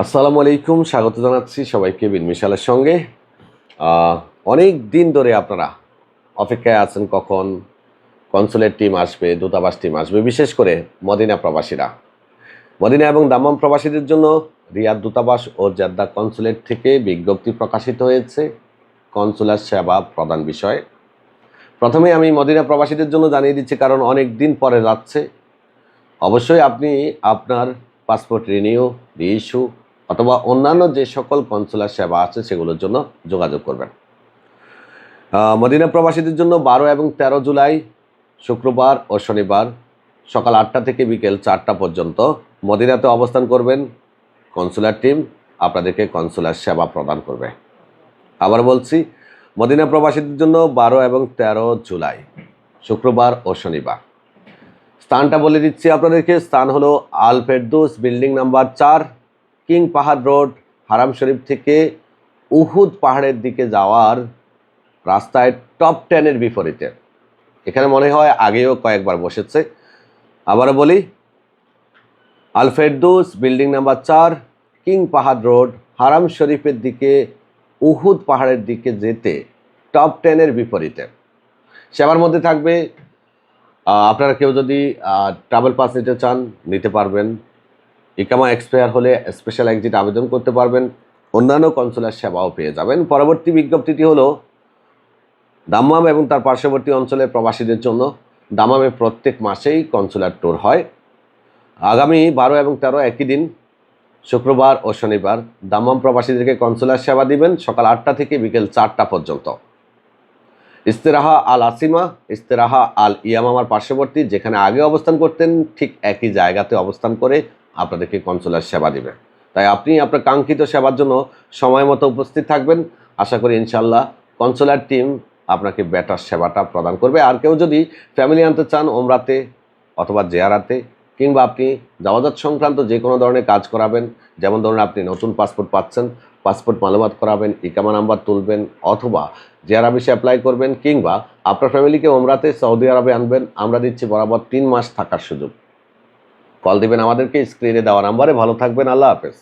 আসসালামু আলাইকুম, স্বাগত জানাচ্ছি সবাইকে বিন মিশালের সঙ্গে। অনেক দিন ধরে আপনারা অপেক্ষায় আছেন কখন কনসুলেট টিম আসবে, দূতাবাস টিম আসবে, বিশেষ করে মদিনা প্রবাসীরা। মদিনা এবং দাম্মাম প্রবাসীদের জন্য রিয়াদ দূতাবাস ও জেদ্দা কনসুলেট থেকে বিজ্ঞপ্তি প্রকাশিত হয়েছে, কনসুলার সেবা প্রদান বিষয়ে। প্রথমে আমি মদিনা প্রবাসীদের জন্য জানিয়ে দিচ্ছি, কারণ অনেক দিন পরে যাচ্ছে। অবশ্যই আপনি আপনার পাসপোর্ট রিনিউ, রিইস্যু অথবা অন্যান্য যে সকল কনসুলার সেবা আছে, সেগুলোর জন্য যোগাযোগ করবেন। মদিনা প্রবাসীদের জন্য বারো এবং তেরো জুলাই, শুক্রবার ও শনিবার সকাল আটটা থেকে বিকেল চারটা পর্যন্ত মদিনাতে অবস্থান করবেন। কনসুলার টিম আপনাদেরকে কনসুলার সেবা প্রদান করবে। আবার বলছি, মদিনা প্রবাসীদের জন্য বারো এবং তেরো জুলাই, শুক্রবার ও শনিবার। স্থানটা বলে দিচ্ছি আপনাদেরকে। স্থান হলো আল ফেরদৌস, বিল্ডিং নাম্বার চার কিং পাহাড় রোড, হারাম শরীফ থেকে উহুদ পাহাড়ের দিকে যাওয়ার রাস্তায় টপ টেনের বিপরীতে। এখানে মনে হয় আগেও কয়েকবার বসেছে। আবারও বলি আল ফেরদৌস বিল্ডিং নাম্বার চার, কিং পাহাড় রোড, হারাম শরীফের দিকে, উহুদ পাহাড়ের দিকে যেতে টপ টেনের বিপরীতে। সেবার মধ্যে থাকবে। আপনারা কেউ যদি ট্রাভেল পাস নিতে চান, নিতে পারবেন। ইকামা এক্সপায়ার হলে স্পেশাল এক্সিট আবেদন করতে পারবেন। অন্যান্য কনসুলার সেবাও পেয়ে যাবেন। পরবর্তী বিজ্ঞপ্তিটি হলো, দাম্মাম এবং তার পার্শ্ববর্তী অঞ্চলের প্রবাসীদের জন্য দামামে প্রত্যেক মাসেই কনসুলার ট্যুর হয়। আগামী বারো এবং তেরো একই দিন, শুক্রবার ও শনিবার, দাম্মাম প্রবাসীদেরকে কনসুলার সেবা দিবেন সকাল আটটা থেকে বিকেল চারটা পর্যন্ত। ইস্তেরাহা আল আসিমা, ইস্তেরাহা আল ইয়ামামার পার্শ্ববর্তী, যেখানে আগে অবস্থান করতেন, ঠিক একই জায়গাতে অবস্থান করে আপনাদেরকে কনসুলার সেবা দিবে। তাই আপনি আপনার কাঙ্ক্ষিত সেবার জন্য সময় মতো উপস্থিত থাকবেন। আশা করি ইনশাল্লাহ কনসুলার টিম আপনাকে বেটার সেবাটা প্রদান করবে। আর কেউ যদি ফ্যামিলি আনতে চান ওমরাতে অথবা জেয়ারাতে কিংবা আপনি যাওয়াজাত সংক্রান্ত যে কোনো ধরনের কাজ করাবেন, যেমন ধরুন আপনি নতুন পাসপোর্ট পাচ্ছেন, পাসপোর্ট মালুমাত করাবেন, ইকামা নাম্বার তুলবেন অথবা জেয়ার আবিসে অ্যাপ্লাই করবেন কিংবা আপনার ফ্যামিলিকে ওমরাতে সৌদি আরবে আনবেন। আমরা দিচ্ছি বরাবর তিন মাস থাকার সুযোগ। কল দিবেন আমাদেরকে স্ক্রিনে দেওয়া নাম্বারে ভালো থাকবেন আল্লাহ হাফেজ।